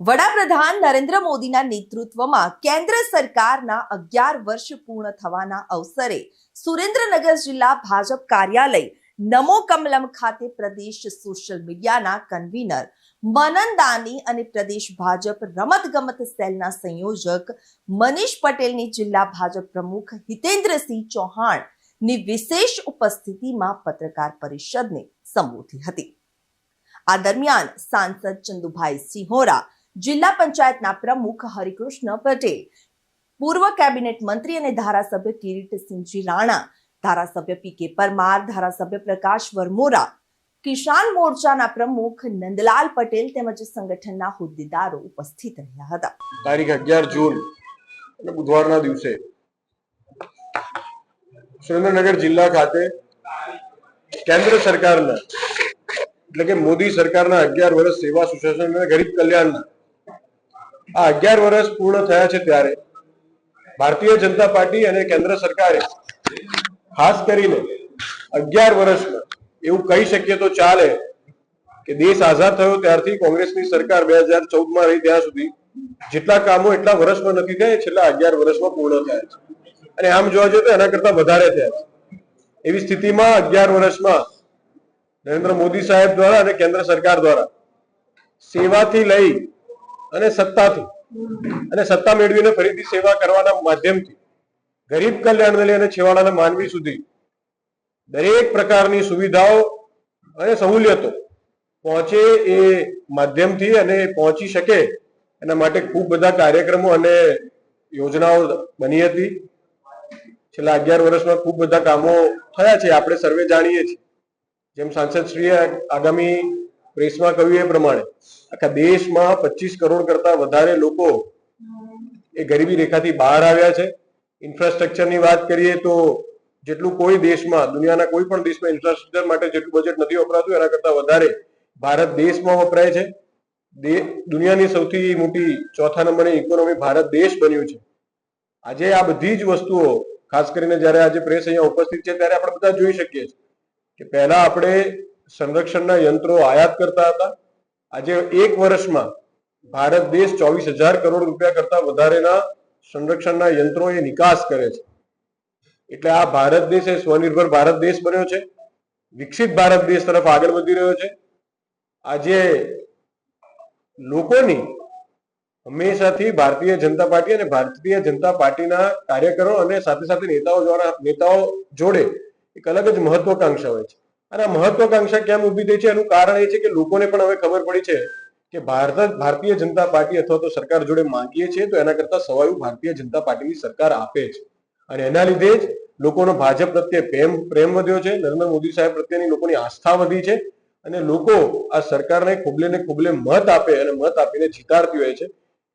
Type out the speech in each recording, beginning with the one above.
વડાપ્રધાન નરેન્દ્ર મોદીના નેતૃત્વમાં કેન્દ્ર સરકારના અગિયાર વર્ષ પૂર્ણ થવાના અવસરે સુરેન્દ્રનગર જિલ્લા ભાજપ કાર્યાલય નમો કમલમ ખાતે પ્રદેશ સોશિયલ મીડિયાના કન્વીનર મનન દાની અને પ્રદેશ ભાજપ રમતગમત સેલના સંયોજક મનીષ પટેલની જિલ્લા ભાજપ પ્રમુખ હિતેન્દ્રસિંહ ચૌહાણની વિશેષ ઉપસ્થિતિમાં પત્રકાર પરિષદને સંબોધી હતી. આ દરમિયાન સાંસદ ચંદુભાઈ સિંહોરા જિલ્લા પંચાયતના પ્રમુખ હરિકૃષ્ણ પટેલ, પૂર્વ કેબિનેટ મંત્રી અને ધારાસભ્ય કિરીટસિંહજી રાણા, ધારાસભ્ય પી કે પરમાર, ધારાસભ્ય પ્રકાશ વરમોરા, કિસાન મોરચાના પ્રમુખ નંદલાલ પટેલ તેમજ સંગઠનના હોદ્દેદારો ઉપસ્થિત રહ્યા હતા. તારીખ અગિયાર જૂન બુધવારના દિવસે, સુરેન્દ્રનગર જિલ્લા ખાતે કેન્દ્ર સરકારના, એટલે કે મોદી સરકારના અગિયાર વર્ષ સેવા સુશાસન અને ગરીબ કલ્યાણના આ અગિયાર વર્ષ પૂર્ણ થયા છે ત્યારે ભારતીય જનતા પાર્ટી અને કેન્દ્ર સરકારે ખાસ કરીને અગિયાર વર્ષમાં એવું કહી શકીએ તો ચાલે કે દેશ આઝાદ થયો ત્યારથી કોંગ્રેસની સરકાર બે હજાર ચૌદમાં રહી ત્યાં સુધી જેટલા કામો એટલા વર્ષમાં નથી થયા, છેલ્લા અગિયાર વર્ષમાં પૂર્ણ થયા છે. અને આમ જોવા જઈએ તો એના કરતા વધારે થયા છે. એવી સ્થિતિમાં અગિયાર વર્ષમાં નરેન્દ્ર મોદી સાહેબ દ્વારા અને કેન્દ્ર સરકાર દ્વારા સેવાથી લઈ અને સત્તાથી. અને સત્તા મેળવીને ફરીથી સેવા કરવાના માધ્યમથી. ગરીબ કલ્યાણને લઈ અને છેવાડાના માનવી સુધી દરેક પ્રકારની સુવિધાઓ અને સહુલિયતો પહોંચે એ માધ્યમથી અને પહોંચી શકે એના માટે ખૂબ બધા કાર્યક્રમો અને યોજનાઓ બની હતી. છેલ્લા અગિયાર વર્ષમાં ખૂબ બધા કામો થયા છે, આપણે સર્વે જાણીએ છીએ. જેમ સાંસદશ્રીએ આગામી પ્રેસમાં કહ્યું એ પ્રમાણે. આખા દેશમાં પચીસ કરોડ કરતા વધારે લોકો એ ગરીબી રેખાથી બહાર આવ્યા છે. ઇન્ફ્રાસ્ટ્રક્ચરની વાત કરીએ તો જેટલું કોઈ દેશમાં, દુનિયાના કોઈ પણ દેશમાં ઇન્ફ્રાસ્ટ્રક્ચર માટે જેટલું બજેટ નથી વપરાતું, એના કરતા વધારે ભારત દેશમાં વપરાય છે. દુનિયાની સૌથી મોટી ચોથા નંબરની ઇકોનોમી ભારત દેશ બન્યું છે. આજે આ બધી જ વસ્તુઓ, ખાસ કરીને જ્યારે આજે પ્રેસ અહીંયા ઉપસ્થિત છે, ત્યારે આપણે બધા જોઈ શકીએ છીએ કે પહેલા આપણે સંરક્ષણના યંત્રો આયાત કરતા હતા. આજે એક વર્ષમાં ભારત દેશ ચોવીસ હજાર કરોડ રૂપિયા કરતા વધારેના સંરક્ષણના યંત્રો એ નિકાસ કરે છે. એટલે આ ભારત દેશ એ સ્વનિર્ભર ભારત દેશ બન્યો છે. વિકસિત ભારત દેશ તરફ આગળ વધી રહ્યો છે. આજે લોકોની હંમેશાથી ભારતીય જનતા પાર્ટી અને ભારતીય જનતા પાર્ટીના કાર્યકરો અને સાથે સાથે નેતાઓ દ્વારા નેતાઓ જોડે એક અલગ જ મહત્વકાંક્ષા હોય છે. અને આ મહત્વકાંક્ષા કેમ ઊભી થઈ છે? એનું કારણ એ છે કે લોકોને પણ હવે ખબર પડી છે કે ભારત, ભારતીય જનતા પાર્ટી અથવા તો સરકાર જોડે માંગીએ છીએ તો એના કરતા સવાયું ભારતીય જનતા પાર્ટીની સરકાર આપે છે અને એના લીધે જ લોકોનો ભાજપ પ્રત્યે પ્રેમ પ્રેમ વધ્યો છે. નરેન્દ્ર મોદી સાહેબ પ્રત્યેની લોકોની આસ્થા વધી છે અને લોકો આ સરકારને ખુબલે ને ખુબલે મત આપે અને મત આપીને જીતાડતી હોય છે.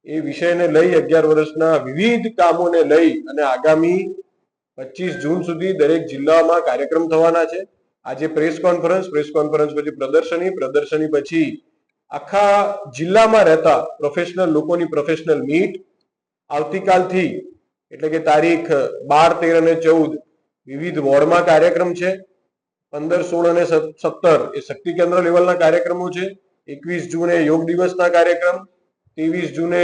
એ વિષયને લઈ અગિયાર વર્ષના વિવિધ કામોને લઈ અને આગામી પચીસ જૂન સુધી દરેક જિલ્લામાં કાર્યક્રમ થવાના છે. આજે પ્રેસ કોન્ફરન્સ પ્રેસ કોન્ફરન્સ પછી પ્રદર્શની પ્રદર્શની પછી આખા જિલ્લામાં રહેતા પ્રોફેશનલ લોકોની પ્રોફેશનલ મીટ આવતીકાલથી, એટલે કે તારીખ બાર, તેર અને ચૌદ વિવિધ વોર્ડમાં કાર્યક્રમ છે. પંદર, સોળ અને સત્તર એ શક્તિ કેન્દ્ર લેવલના કાર્યક્રમો છે. એકવીસ જૂને યોગ દિવસના કાર્યક્રમ, ત્રેવીસ જૂને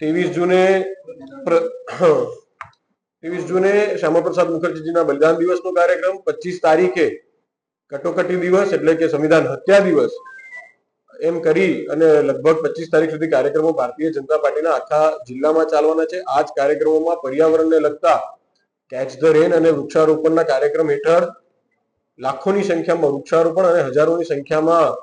ત્રેવીસ જૂને ત્રેવીસ જૂને શ્યામાપ્રસાદ મુખર્જીના બલિદાન દિવસનો કાર્યક્રમ. પચીસ તારીખે કટોકટી દિવસ એટલે કે સંવિધાન હત્યા દિવસ એમ કરી અને લગભગ પચીસ તારીખ સુધી કાર્યક્રમો ભારતીય જનતા પાર્ટીના આખા જિલ્લામાં ચાલવાના છે. આ જ કાર્યક્રમોમાં પર્યાવરણને લગતા કેચ ધ રેન અને વૃક્ષારોપણના કાર્યક્રમ હેઠળ લાખોની સંખ્યામાં વૃક્ષારોપણ અને હજારોની સંખ્યામાં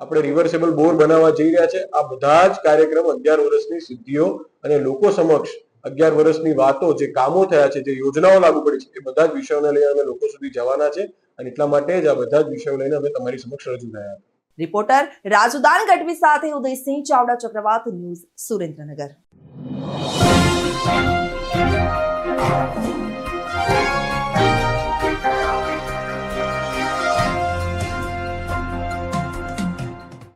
આપણે રિવર્સેબલ બોર બનાવવા જઈ રહ્યા છે. આ બધા જ કાર્યક્રમ અગિયાર વર્ષની સિદ્ધિઓ અને લોકો સમક્ષ અગિયાર વર્ષની વાતો જે કામો થયા છે, જે યોજનાઓ લાગુ પડી છે, એ બધા જ વિષયોને લઈને અમે લોકો સુધી જવાના છે અને એટલા માટે જ આ બધા જ વિષયો લઈને અમે તમારી સમક્ષ રજૂ થયા રિપોર્ટર રાજુદાન ગઢવી સાથે ઉદયસિંહ ચાવડા ચક્રવાત ન્યૂઝ સુરેન્દ્રનગર.